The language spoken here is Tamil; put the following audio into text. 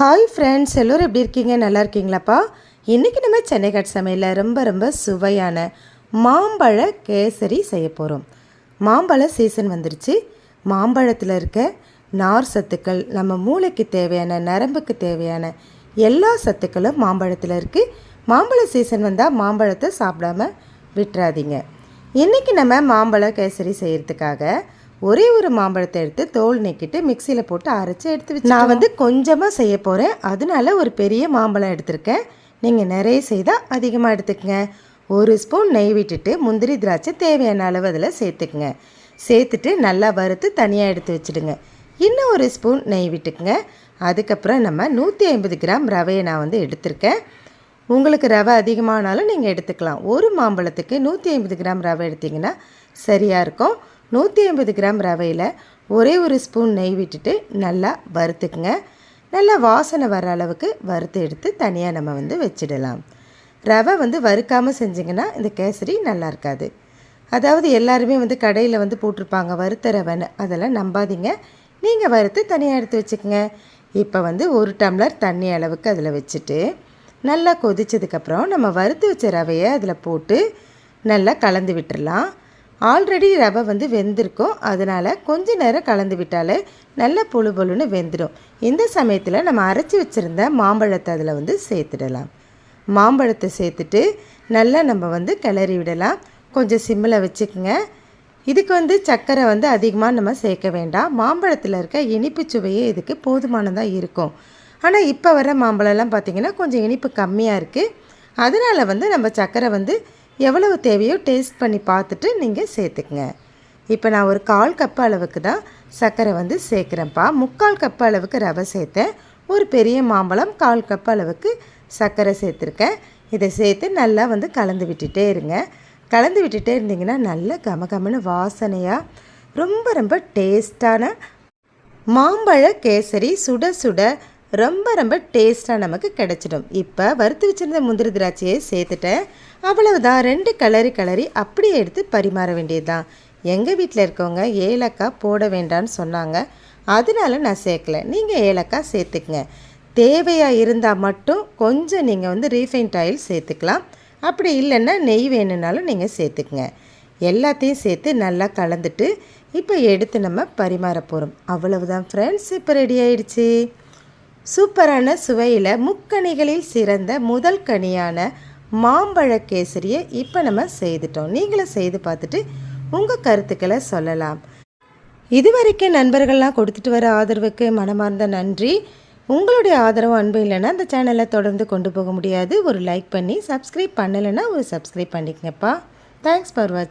ஹாய் ஃப்ரெண்ட்ஸ் எல்லோரும் எப்படி இருக்கீங்க? நல்லா இருக்கீங்களாப்பா? இன்றைக்கி நம்ம சென்னை கட் சமையலில் ரொம்ப ரொம்ப சுவையான மாம்பழ கேசரி செய்ய போகிறோம் மாம்பழ சீசன் வந்துருச்சு. மாம்பழத்தில் இருக்க நார் சத்துக்கள் நம்ம மூளைக்கு தேவையான நரம்புக்கு தேவையான எல்லா சத்துக்களும் மாம்பழத்தில் இருக்குது மாம்பழ சீசன் வந்தால் மாம்பழத்தை சாப்பிடாம விட்டுறாதீங்க. இன்றைக்கி நம்ம மாம்பழ கேசரி செய்கிறதுக்காக ஒரே ஒரு மாம்பழத்தை எடுத்து தோல் நீக்கிட்டு மிக்சியில் போட்டு அரைச்சி எடுத்து வச்சு நான் வந்து கொஞ்சமாக செய்ய போகிறேன் அதனால ஒரு பெரிய மாம்பழம் எடுத்திருக்கேன். நீங்கள் நிறைய செய்தால் அதிகமாக எடுத்துக்கங்க. ஒரு ஸ்பூன் நெய் விட்டுட்டு முந்திரி திராட்சை தேவையான அளவு அதில் சேர்த்துக்குங்க. சேர்த்துட்டு நல்லா வறுத்து தனியாக எடுத்து வச்சுடுங்க. இன்னும் ஒரு ஸ்பூன் நெய் விட்டுக்குங்க. அதுக்கப்புறம் நம்ம நூற்றி ஐம்பது கிராம் ரவையை நான் வந்து எடுத்திருக்கேன். உங்களுக்கு ரவை அதிகமானாலும் நீங்கள் எடுத்துக்கலாம். ஒரு மாம்பழத்துக்கு நூற்றி ஐம்பது கிராம் ரவை எடுத்திங்கன்னா சரியாக இருக்கும். நூற்றி ஐம்பது கிராம் ரவையில் ஒரே ஒரு ஸ்பூன் நெய் விட்டுட்டு நல்லா வறுத்துக்குங்க. நல்லா வாசனை வர அளவுக்கு வறுத்து எடுத்து தனியாக நம்ம வந்து வச்சிடலாம். ரவை வந்து வறுக்காமல் செஞ்சிங்கன்னா இந்த கேசரி நல்லா இருக்காது. அதாவது எல்லாருமே வந்து கடையில் வந்து போட்டிருப்பாங்க வறுத்த ரவைன்னு. அதெல்லாம் நம்பாதீங்க. நீங்கள் வறுத்து தனியாக எடுத்து வச்சுக்கோங்க. இப்போ வந்து ஒரு டம்ளர் தண்ணி அளவுக்கு அதில் வச்சுட்டு நல்லா கொதிச்சதுக்கப்புறம் நம்ம வறுத்து வச்ச ரவையை அதில் போட்டு நல்லா கலந்து விட்டுடலாம் ஆல்ரெடி ரவை வந்து வெந்திருக்கும். அதனால் கொஞ்ச நேரம் கலந்து விட்டாலே நல்ல புழு புழுன்னு வெந்துடும். இந்த சமயத்தில் நம்ம அரைச்சி வச்சுருந்த மாம்பழத்தை அதில் வந்து சேர்த்துடலாம். மாம்பழத்தை சேர்த்துட்டு நல்லா நம்ம வந்து கிளறி விடலாம். கொஞ்சம் சிம்மில் வச்சுக்கோங்க. இதுக்கு வந்து சர்க்கரை வந்து அதிகமாக நம்ம சேர்க்க வேண்டாம். மாம்பழத்தில் இருக்க இனிப்பு சுவையே இதுக்கு போதுமானதாக இருக்கும். ஆனால் இப்போ வர மாம்பழம்லாம் பார்த்திங்கன்னா கொஞ்சம் இனிப்பு கம்மியாக இருக்குது அதனால் வந்து நம்ம சர்க்கரை வந்து எவ்வளவு தேவையோ டேஸ்ட் பண்ணி பார்த்துட்டு நீங்கள் சேர்த்துக்குங்க. இப்போ நான் ஒரு கால் கப் அளவுக்கு தான் சர்க்கரை வந்து சேர்க்குறேன்ப்பா. முக்கால் கப் அளவுக்கு ரவை சேர்த்தேன். ஒரு பெரிய மாம்பழம் கால் கப் அளவுக்கு சர்க்கரை சேர்த்துருக்கேன். இதை சேர்த்து நல்லா வந்து கலந்து விட்டுட்டே இருங்க. கலந்து விட்டுட்டே இருந்தீங்கன்னா நல்ல கமகமன்னு வாசனையாக ரொம்ப ரொம்ப டேஸ்டான மாம்பழ கேசரி சுட சுட ரொம்ப ரொம்ப டேஸ்ட்டாக நமக்கு கிடச்சிடும். இப்போ வறுத்து வச்சுருந்த முந்திரி திராட்சையை சேர்த்துட்டேன். அவ்வளவுதான். ரெண்டு கலரி கலரி அப்படியே எடுத்து பரிமாற வேண்டியது தான் எங்கள் வீட்டில் இருக்கவங்க ஏலக்காய் போட வேண்டான்னு சொன்னாங்க. அதனால நான் சேர்க்கல. நீங்கள் ஏலக்காய் சேர்த்துக்குங்க. தேவையாக இருந்தால் மட்டும் கொஞ்சம் நீங்கள் வந்து ரீஃபைண்ட் ஆயில் சேர்த்துக்கலாம். அப்படி இல்லைன்னா நெய் வேணும்னாலும் நீங்கள் சேர்த்துக்குங்க. எல்லாத்தையும் சேர்த்து நல்லா கலந்துட்டு இப்போ எடுத்து நம்ம பரிமாற போகிறோம் அவ்வளவுதான் ஃப்ரெண்ட்ஸ் இப்போ ரெடி ஆயிடுச்சு. சூப்பரான சுவையில் முக்கணிகளில் சிறந்த முதல் கனியான மாம்பழ கேசரியை இப்போ நம்ம செய்துட்டோம். நீங்களும் செய்து பார்த்துட்டு உங்கள் கருத்துக்களை சொல்லலாம். இதுவரைக்கும் நண்பர்கள்லாம் கொடுத்துட்டு வர ஆதரவுக்கு மனமார்ந்த நன்றி. உங்களுடைய ஆதரவு அன்பு இல்லைன்னா அந்த சேனலை தொடர்ந்து கொண்டு போக முடியாது. ஒரு லைக் பண்ணி சப்ஸ்கிரைப் பண்ணலைன்னா ஒரு சப்ஸ்கிரைப் பண்ணிக்கங்கப்பா. தேங்க்ஸ் ஃபார் வாட்சிங்